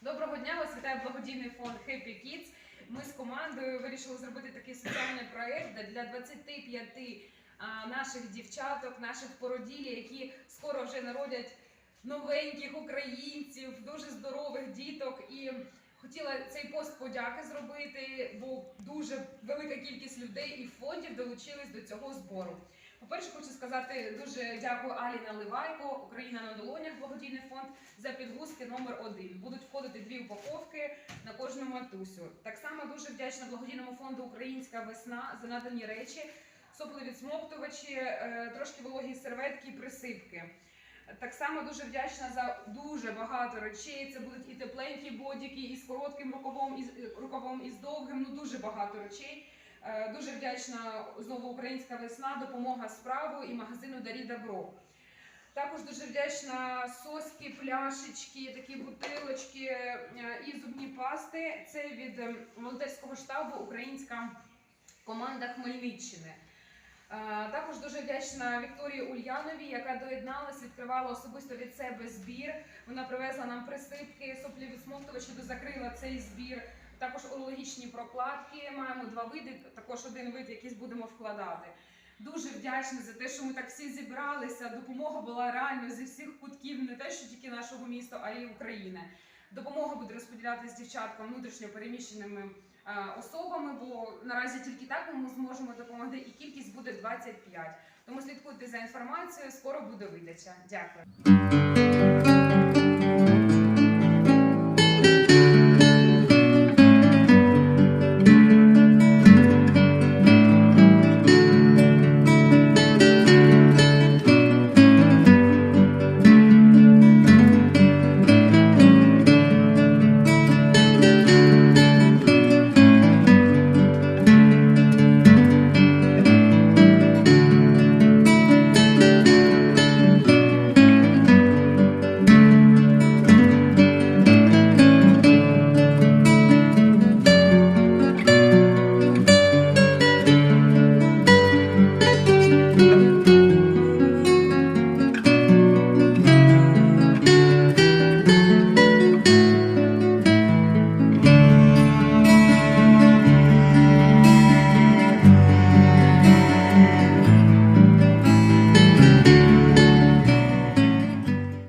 Доброго дня, вас вітає благодійний фонд Happy Kids. Ми з командою вирішили зробити такий соціальний проект де для 25 а, наших дівчаток, наших породілі, які скоро вже народять новеньких українців, дуже здорових діток. І хотіла цей пост подяки зробити, бо дуже велика кількість людей і фондів долучились до цього збору. По-перше, хочу сказати дуже дякую Алі Наливайко, Україна на долонях, благодійний фонд за підгузки номер один. Будуть входити дві упаковки на кожну матусю. Так само дуже вдячна благодійному фонду Українська весна за надані речі, соплевідсмоктувачі, е, трошки вологі серветки і присипки. Так само дуже вдячна за дуже багато речей. Це будуть і тепленькі бодіки, і з коротким рукавом, і з е, рукавом, і з довгим. Ну дуже багато речей. Е, Дуже вдячна знову українська весна, допомога справу і магазину Дарі Добро. Також дуже вдячна соски, пляшечки, такі бутилочки е, і зубні пасти. Це від е, волонтерського штабу Українська команда Хмельниччини. Е, Також дуже вдячна Вікторії Ульяновій, яка доєдналась, відкривала особисто від себе збір. Вона привезла нам присипки, соплі відсмоктувачі, закрила цей збір. Також урологічні прокладки. Маємо два види, також один вид, якийсь будемо вкладати. Дуже вдячна за те, що ми так всі зібралися. Допомога була реально зі всіх кутків, не те, що тільки нашого міста, а й України. Допомога буде розподілятися дівчаткам внутрішньо переміщеними е, особами, бо наразі тільки так ми зможемо допомогти, і кількість буде 25. Тому слідкуйте за інформацією. Скоро буде видача. Дякую.